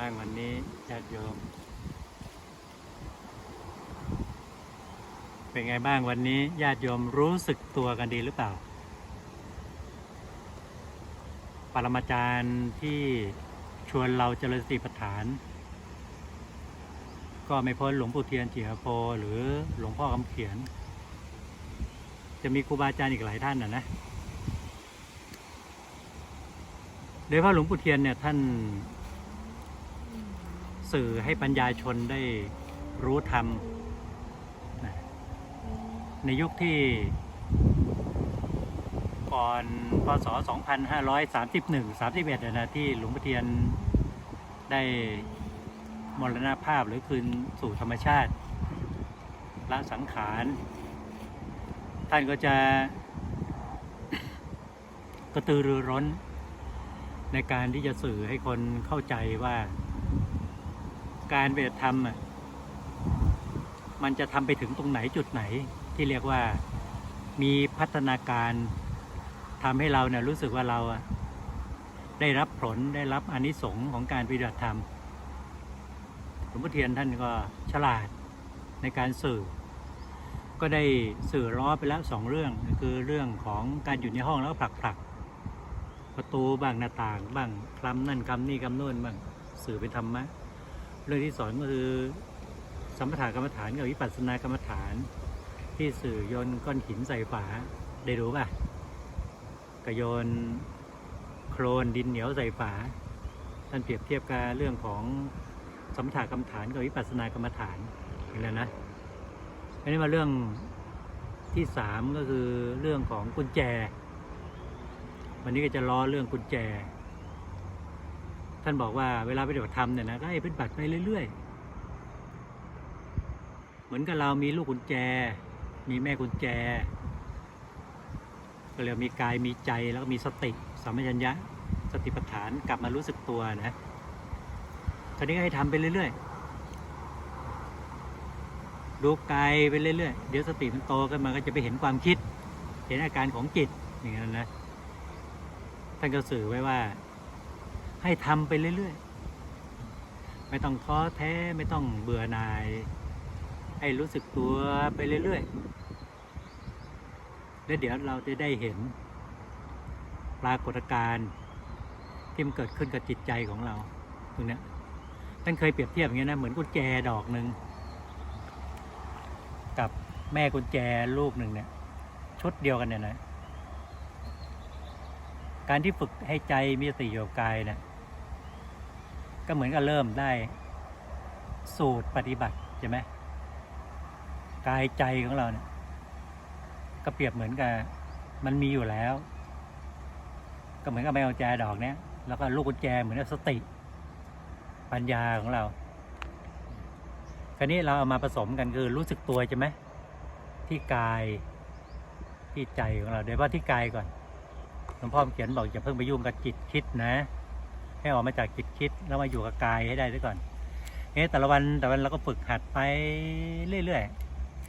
บ้างวันนี้ญาติโยม เป็นไงบ้างวันนี้ญาติโยมรู้สึกตัวกันดีหรือเปล่า ปรมาจารย์ที่ชวนเราเจริญสติปัฏฐาน ก็ไม่พ้นหลวงปู่เทียนจิรโพหรือหลวงพ่อคำเขียน จะมีครูบาอาจารย์อีกหลายท่านนะนะโดยพาะหลวงปู่เทียนเนี่ยท่าน สื่อให้ปัญญาชนได้รู้ธรรม ในยุคที่ก่อนพศ 2531 31อะนะที่หลวงปู่เทียนได้มรณภาพหรือคืนสู่ธรรมชาติละสังขาร ท่านก็จะกระตือรือร้นในการที่จะสื่อให้คนเข้าใจว่า การปฏิบัติธรรมอะมันจะทำไปถึงตรงไหนจุดไหนที่เรียกว่ามีพัฒนาการทำให้เราเนี่ยรู้สึกว่าเราได้รับผลได้รับอนิสงส์ของการปฏิบัติธรรมหลวงพ่อเทียนท่านก็ฉลาดในการสื่อ ก็ได้สื่อล้อไปแล้วสองเรื่องคือเรื่องของการอยู่ในห้องแล้วก็ผลักผลักประตูบ้างหน้าต่างบ้างคลำนั่นคำนี่คำโน้นบ้างสื่อเป็นธรรมะ เรื่องที่สอนก็คือสมปทากรรมฐานกับวิปัสสนากรรมฐาน ที่สื่อโยนก้อนหินใส่ฝาได้รู้ป่ะกระโยนโครนดินเหนียวใส่ฝาท่านเปรียบเทียบกับเรื่องของสมปทากรรมฐานกับวิปัสสนากรรมฐานเห็นแล้วนะอันนี้มาเรื่องที่สามก็คือเรื่องของกุญแจ วันนี้ก็จะล้อเรื่องกุญแจ ท่านบอกว่าเวลาปฏิบัติธรรมเนี่ยนะก็ให้ปฏิบัติไปเรื่อย ๆ เหมือนกับเรามีลูกกุญแจ มีแม่กุญแจ ก็เรียกมีกายมีใจแล้วก็มีสติสัมปชัญญะสติปัฏฐานกลับมารู้สึกตัวนะคราวนี้ให้ทำไปเรื่อย ๆ ดูกายไปเรื่อย ๆ เดี๋ยวสติมันโตขึ้นมาก็จะไปเห็นความคิด เห็นอาการของจิตอย่างนั้นนะท่านก็สื่อไว้ว่า ให้ทำไปเรื่อยๆ ไม่ต้องท้อแท้ไม่ต้องเบื่อหน่าย ให้รู้สึกตัวไปเรื่อยๆ แล้วเดี๋ยวเราจะได้เห็นปรากฏการณ์ที่มันเกิดขึ้นกับจิตใจของเราตรงเนี้ยท่านเคยเปรียบเทียบอย่างนี้ยนะเหมือนกุญแจดอกหนึ่งกับแม่กุญแจลูกหนึ่งเนี่ยชุดเดียวกันเนี่ยนะการที่ฝึกให้ใจมีสติอยู่กับกายเนะี่ย ก็เหมือนกับเริ่มได้สูตรปฏิบัติใช่ไหมกายใจของเราเนี่ย ก็เปรียบเหมือนกับมันมีอยู่แล้ว ก็เหมือนกับแมวแจดอกเนี้ยแล้วก็ลูกกุญแจเหมือนกับสติ ปัญญาของเรา คราวนี้เราเอามาผสมกันคือรู้สึกตัวใช่ไหมที่กายที่ใจของเราโดยเฉพาะที่กายก่อนหลวงพ่อเขียนบอกอย่าเพิ่งไปยุ่งกับจิตคิดนะ ให้ออกมาจากจิตคิดแล้วมาอยู่กับกายให้ได้ด้วยก่อนเอ๊ะแต่ละวันแต่ละวันเราก็ฝึกหัดไปเรื่อย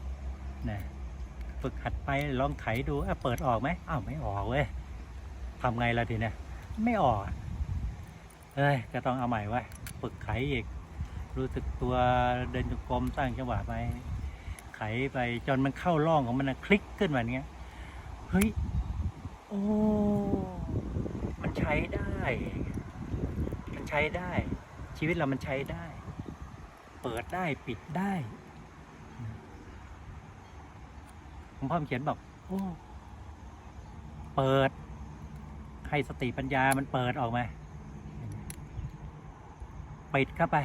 ๆนะฝึกหัดไปลองไขดูอะเปิดออกไหมอ้าวไม่ออกเว้ยทำไงล่ะทีเนี้ยไม่ออกเอ้ยก็ต้องเอาใหม่ไว้ฝึกไขอีก รู้สึกตัวเดินจงกรมสร้างจังหวะไปไขไปจนมันเข้าร่องของมันนะคลิกขึ้นมาอย่างเงี้ยเฮ้ยโอ้มันใช้ได้ ใช้ได้ ชีวิตเรามันใช้ได้ เปิดได้ปิดได้หลวงพ่อเขียนบอกโอ้เปิด ให้สติปัญญามันเปิดออกมาปิดเข้าไป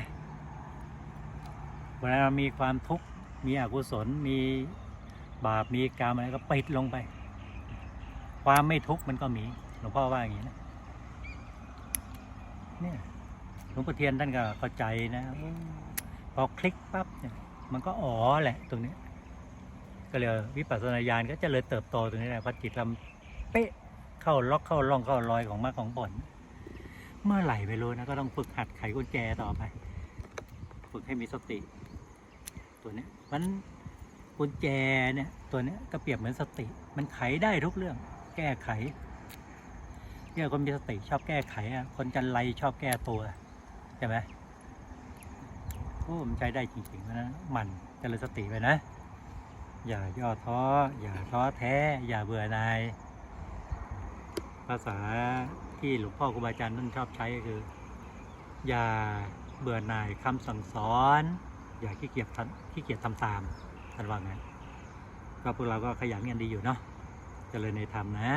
เวลาเรามีความทุกข์มีอกุศลมีบาปมีกรรมอะไรก็ปิดลงไป ความไม่ทุกข์มันก็มีหลวงพ่อว่าอย่างนี้นะเนี่ย หลวงพ่อเทียนท่านก็เข้าใจนะโอ้พอคลิกปั๊บเนี่ยมันก็อ๋อแหละตรงนี้ก็เลยวิปัสสนาญาณก็เจะเลยเติบโตตรงนี้แหละพอจิตเราเป๊ะเข้าล็อกเข้าร่องเข้ารอยของมรรคของผลเมื่อไหร่ไม่รู้นะก็ต้องฝึกหัดไขกุญแจต่อไป ฝึกให้มีสติ ตัวเนี้ยมันกุญแจเนี่ยตัวเนี้ยก็เปรียบเหมือนสติ มันไขได้ทุกเรื่อง แก้ไขเนี่ยคนมีสติชอบแก้ไขอะคนจันไรชอบแก้ตัวใช่ไหมโอ้มันใช้ได้จริงๆนะมันเจริญสติไปนะ อย่าย่อท้อ อย่าท้อแท้ อย่าเบื่อหน่าย ภาษาที่หลวงพ่อครูบาอาจารย์ท่านชอบใช้ก็คือ อย่าเบื่อหน่ายคำสั่งสอน อย่าขี้เกียจทำขี้เกียจทำตามท่านว่าไงก็พวกเราก็ขยันกันดีอยู่เนาะเจริญในธรรมนะ